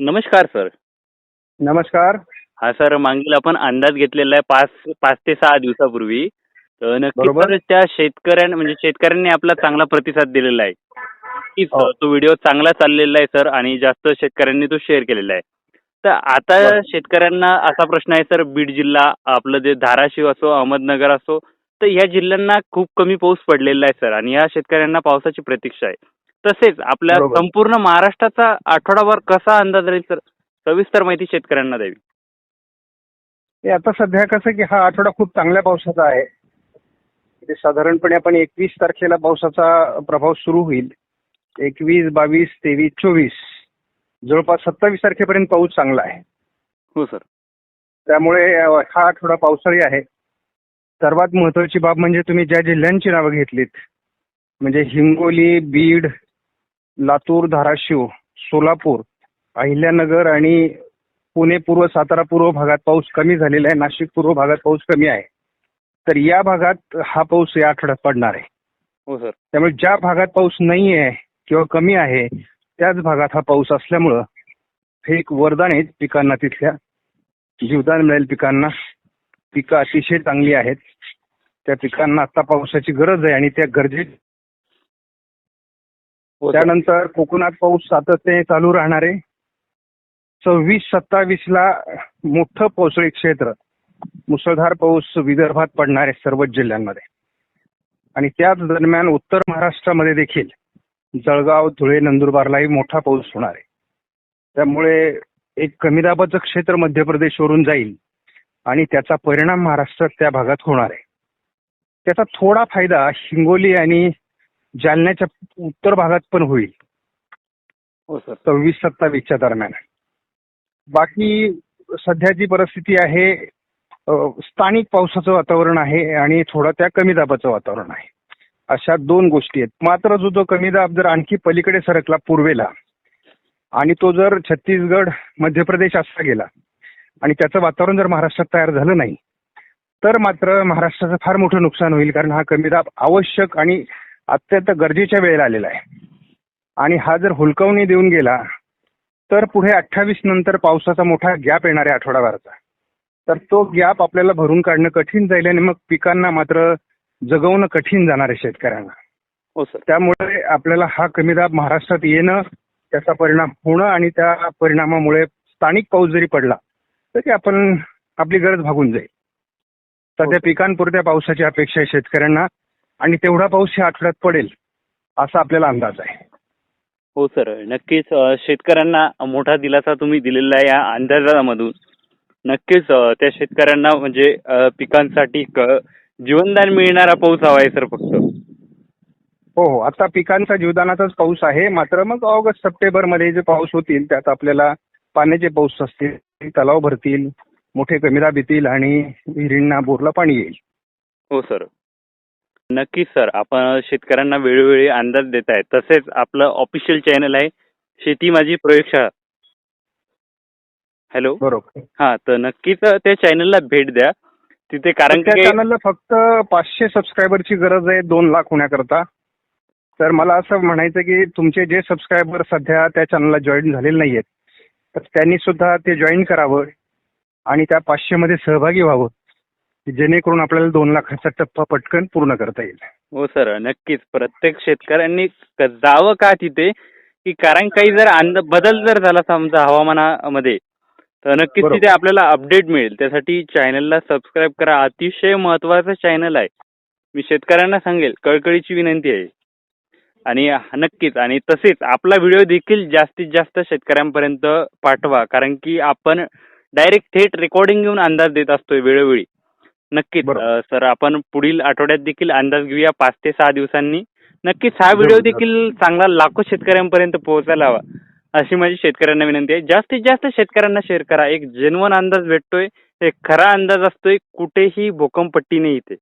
नमस्कार सर नमस्कार हा सर मागील आपण अंदाज घेतलेला आहे पाच पाच ते सहा दिवसापूर्वी तर नक्कीच बरोबर. सर त्या शेतकऱ्यां म्हणजे शेतकऱ्यांनी आपला चांगला प्रतिसाद दिलेला आहे नक्कीच हो. तो व्हिडिओ चांगला चाललेला आहे सर आणि जास्त शेतकऱ्यांनी तो शेअर केलेला आहे तर आता. शेतकऱ्यांना असा प्रश्न आहे सर बीड जिल्हा आपलं जे धाराशिव असो अहमदनगर असो तर ह्या जिल्ह्यांना खूप कमी पाऊस पडलेला आहे सर आणि ह्या शेतकऱ्यांना पावसाची प्रतीक्षा आहे तसेच आपल्या. संपूर्ण महाराष्ट्राचा आठवडाभर कसा अंदाज राहील सर सविस्तर माहिती शेतकऱ्यांना द्यावी. आता सध्या कसं की हा आठवडा खूप चांगल्या पावसाचा आहे. म्हणजे साधारणपणे आपण एकवीस तारखेला पावसाचा प्रभाव सुरू होईल. एकवीस बावीस तेवीस चोवीस. जवळपास सत्तावीस तारखेपर्यंत पाऊस चांगला आहे. हो सर. त्यामुळे हा आठवडा पावसाळी आहे. सर्वात महत्वाची बाब म्हणजे तुम्ही ज्या जिल्ह्यांची नावं घेतलीत म्हणजे हिंगोली बीड लातूर धाराशिव सोलापूर अहिल्यानगर आणि पुणे पूर्व सातारा पूर्व भागात पाऊस कमी झालेला आहे. नाशिक पूर्व भागात पाऊस कमी आहे. तर या भागात हा पाऊस या आठवड्यात पडणार आहे. हो सर. त्यामुळे ज्या भागात पाऊस नाही आहे किंवा कमी आहे त्याच भागात हा पाऊस असल्यामुळं हे एक वरदान आहे पिकांना तिथल्या. जीवदान मिळेल पिकांना. पिकं अतिशय चांगली आहेत. त्या पिकांना आता पावसाची गरज आहे आणि त्या गरजे सर. हो, त्यानंतर कोकणात पाऊस सातत्याने चालू राहणार आहे. सव्वीस सत्तावीसला मोठं पावसाळी क्षेत्र. मुसळधार पाऊस विदर्भात पडणार आहे सर्वच जिल्ह्यांमध्ये. आणि त्याच दरम्यान उत्तर महाराष्ट्रामध्ये देखील जळगाव धुळे नंदुरबारलाही मोठा पाऊस होणार आहे. त्यामुळे एक कमी दाबाचं क्षेत्र मध्य प्रदेशवरून जाईल आणि त्याचा परिणाम महाराष्ट्रात त्या भागात होणार आहे. त्याचा थोडा फायदा हिंगोली आणि जालन्याच्या उत्तर भागात पण होईल. हो सर. सव्वीस सत्तावीसच्या दरम्यान. बाकी सध्याची परिस्थिती आहे अ, स्थानिक पावसाचं वातावरण आहे आणि थोडं त्या कमी दाबाचं वातावरण आहे. अशा दोन गोष्टी आहेत. मात्र जो तो कमी दाब जर आणखी पलीकडे सरकला पूर्वेला आणि तो जर छत्तीसगड मध्य प्रदेश असा गेला आणि त्याचं वातावरण जर महाराष्ट्रात तयार झालं नाही तर मात्र महाराष्ट्राचं फार मोठं नुकसान होईल कारण हा कमी दाब आवश्यक आणि अत्यंत गरजेच्या वेळेला आलेला आहे. आणि हा जर हुलकावणी देऊन गेला तर पुढे अठ्ठावीस नंतर पावसाचा मोठा गॅप येणार आहे आठवडाभराचा. तर तो गॅप आपल्याला भरून काढणं कठीण जाईल आणि मग पिकांना मात्र जगवणं कठीण जाणार आहे शेतकऱ्यांना. हो सर. त्यामुळे आपल्याला हा कमी दाब महाराष्ट्रात येणं त्याचा परिणाम होणं आणि त्या परिणामामुळे स्थानिक पाऊस जरी पडला तरी आपण आपली गरज भागून जाईल. सध्या पिकांपुरत्या पावसाची अपेक्षा आहे शेतकऱ्यांना. आणि तेवढा पाऊस या आठवड्यात पडेल असा आपल्याला अंदाज आहे. हो सर. नक्कीच शेतकऱ्यांना मोठा दिलासा तुम्ही दिलेला आहे या अंदाजामधून. नक्कीच त्या शेतकऱ्यांना म्हणजे पिकांसाठी जीवनदान मिळणारा पाऊस हवा आहे सर फक्त. हो हो. आता पिकांचा जीवदानाचाच पाऊस आहे. मात्र मग ऑगस्ट सप्टेंबरमध्ये जे पाऊस होतील त्यात आपल्याला पाण्याचे पाऊस असतील तलाव भरतील मोठे कमीदाब येतील आणि विहिरींना बोरला पाणी येईल. हो सर. नक्कीच सर. आपण शेतकऱ्यांना वेळोवेळी अंदाज देत आहे तसेच आपलं ऑफिशियल चॅनल आहे शेती माझी प्रयोगशाळा. हॅलो? बरोबर. हा तर नक्कीच त्या चॅनलला भेट द्या. तिथे कारण त्या की चॅनलला फक्त पाचशे सबस्क्रायबरची गरज आहे दोन लाख होण्याकरता. तर मला असं म्हणायचं की तुमचे जे सबस्क्रायबर सध्या त्या चॅनलला जॉईन झालेले नाहीयेत तर त्यांनी सुद्धा ते जॉईन करावं आणि त्या पाचशे मध्ये सहभागी व्हावं. जेणेकरून आपल्याला दोन लाखाचा टप्पा पटकन पूर्ण करता येईल. हो सर नक्कीच. प्रत्येक शेतकऱ्यांनी जावं का तिथे? की कारण काही जर बदल जर झाला समजा हवामानामध्ये तर नक्कीच. तिथे आपल्याला अपडेट मिळेल. त्यासाठी चॅनलला सबस्क्राईब करा. अतिशय महत्वाचं चॅनल आहे. मी शेतकऱ्यांना सांगेल कळकळीची विनंती आहे. आणि नक्कीच आणि तसेच आपला व्हिडिओ देखील जास्तीत जास्त शेतकऱ्यांपर्यंत पाठवा. कारण की आपण डायरेक्ट थेट रेकॉर्डिंग घेऊन अंदाज देत असतोय वेळोवेळी. नक्कीच. अ, सर आपण पुढील आठवड्यात देखील अंदाज घेऊया. पाच ते सहा दिवसांनी. नक्कीच हा व्हिडिओ देखील चांगला लाखो शेतकऱ्यांपर्यंत पोहोचायला हवा. अशी माझी शेतकऱ्यांना विनंती आहे. जास्तीत जास्त शेतकऱ्यांना शेअर करा. एक जेन्युन अंदाज भेटतोय. एक खरा अंदाज असतोय. कुठेही भूकंपट्टी नाही इथे.